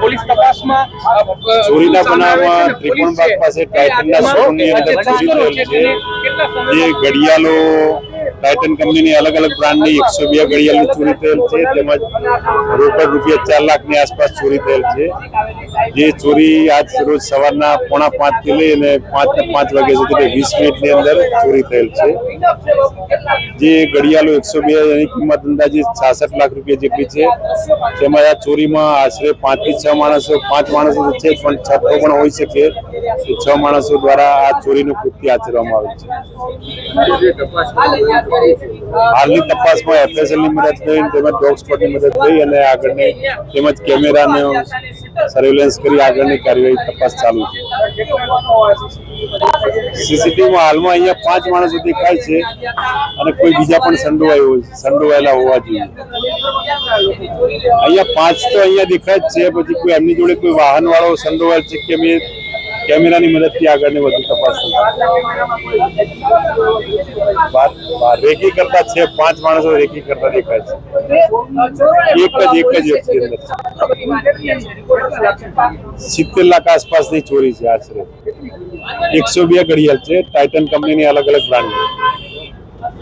Police તપાસમાં ચોરીના બનાવમાં ત્રિકોણબાગ પાસે ટાઇટનના શોરૂમની અંદર ચોરી થયેલ છે. જે ઘડિયાળો ટાઇટન કંપનીની અલગ અલગ બ્રાન્ડની એકસો બે ઘડિયાળનું ચોરી થયેલ છે, તેમજ રોકડ રૂપિયા ચાર લાખની આસપાસ ચોરી થયેલ છે. જે ચોરી આજ રોજ સવારના પોણા પાંચથી લઈ અને પાંચ પાંચ વાગ્યા સુધી વીસ મિનિટની અંદર ચોરી થયેલ છે. જે ઘડિયાળો એકસો બે એની કિંમત અંદાજે છાસઠ લાખ રૂપિયા જેટલી છે. તેમાં આ ચોરીમાં આશરે પાંચથી છ માણસો, પાંચ માણસો છે પણ છતો પણ હોઈ શકે. છ માણસો દ્વારા આ ચોરીનું કૃત્ય આચરવામાં આવે છે. હાલની તપાસમાં એફએસએલની મદદ લઈ તેમજ ડોગ સ્પોટની મદદ લઈ અને આગળની તેમજ કેમેરાને સર્વેલન્સ કરી આગળની કાર્યવાહી તપાસ ચાલુ છે. સીસીટીવીમાં હાલમાં અહીંયા પાંચ માણસો દેખાય છે અને કોઈ બીજા પણ સંડોવાય સંડોવાયેલા હોવા જોઈએ. અહીંયા પાંચ તો અહીંયા દેખાય જ છે, પછી કોઈ એમની જોડે કોઈ વાહન વાળો સંડોવાયેલ છે કે કેમેરાની મદદથી આગળની વધુ તપાસ થશે. રેકી કરતા છે, પાંચ માણસો રેકી કરતા દેખાય છે. એક જ એક જ વ્યક્તિ સિત્તેર લાખ આસપાસની ચોરી છે, આશરે. એકસો બે ઘડિયાળ છે ટાઇટન કંપનીની અલગ અલગ બ્રાન્ડ.